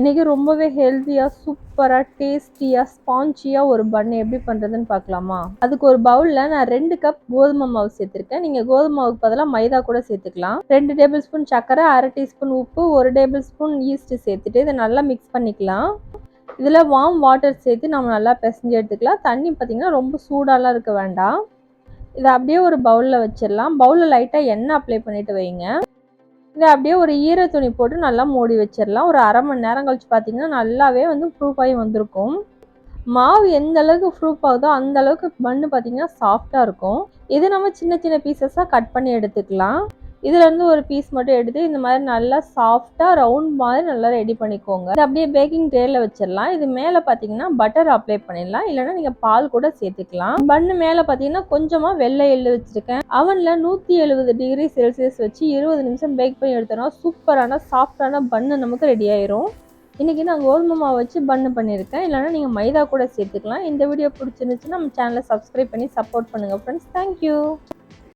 இன்றைக்கி ரொம்பவே ஹெல்த்தியாக சூப்பராக டேஸ்டியாக ஸ்பாஞ்சியாக ஒரு பன் எப்படி பண்ணுறதுன்னு பார்க்கலாமா? அதுக்கு ஒரு பவுலில் நான் ரெண்டு கப் கோதுமை மாவு சேர்த்துருக்கேன். நீங்கள் கோதுமை மாவுக்கு பதிலாக மைதா கூட சேர்த்துக்கலாம். ரெண்டு டேபிள் ஸ்பூன் சர்க்கரை அரை டீஸ்பூன் உப்பு ஒரு டேபிள் ஸ்பூன் ஈஸ்ட் சேர்த்துட்டு இதை நல்லா மிக்ஸ் பண்ணிக்கலாம். இதில் வார்ம் வாட்டர் சேர்த்து நம்ம நல்லா பிசைஞ்சு எடுத்துக்கலாம். தண்ணி பார்த்திங்கன்னா ரொம்ப சூடாலாம் இருக்க வேண்டாம். இதை அப்படியே ஒரு பவுலில் வச்சிடலாம். பவுலில் லைட்டாக எண்ணெய் அப்ளை பண்ணிவிட்டு வைங்க. இதை அப்படியே ஒரு ஈர துணி போட்டு நல்லா மூடி வச்சிடலாம். ஒரு அரை மணி நேரம் கழிச்சு பார்த்தீங்கன்னா நல்லாவே வந்து ப்ரூஃப் ஆகி வந்திருக்கும். மாவு எந்த அளவுக்கு ப்ரூஃப் ஆகுதோ அந்த அளவுக்கு மண் பார்த்தீங்கன்னா சாஃப்டாக இருக்கும். இது நம்ம சின்ன சின்ன பீசஸாக கட் பண்ணி எடுத்துக்கலாம். இதுலேருந்து ஒரு பீஸ் மட்டும் எடுத்து இந்த மாதிரி நல்லா சாஃப்டாக ரவுண்ட் மாதிரி நல்லா ரெடி பண்ணிக்கோங்க. இது அப்படியே பேக்கிங் ட்ரேயில் வச்சிடலாம். இது மேலே பார்த்தீங்கன்னா பட்டர் அப்ளை பண்ணிடலாம். இல்லைன்னா நீங்கள் பால் கூட சேர்த்துக்கலாம். பண்ணு மேலே பார்த்தீங்கன்னா கொஞ்சமாக வெள்ளை எள்ளு வச்சுருக்கேன். அவனில் நூற்றி எழுபது டிகிரி செல்சியஸ் வச்சு இருபது நிமிஷம் பேக் பண்ணி எடுத்தோம்னா சூப்பரான சாஃப்டான பண்ணு நமக்கு ரெடி ஆயிரும். இன்றைக்கி நான் கோதுமை மாவு வச்சு பண்ணு பண்ணியிருக்கேன். இல்லைனா நீங்கள் மைதா கூட சேர்த்துக்கலாம். இந்த வீடியோ பிடிச்சிருந்துச்சுன்னா நம்ம சேனலை சப்ஸ்கிரைப் பண்ணி சப்போர்ட் பண்ணுங்கள் ஃப்ரெண்ட்ஸ் தேங்க்யூ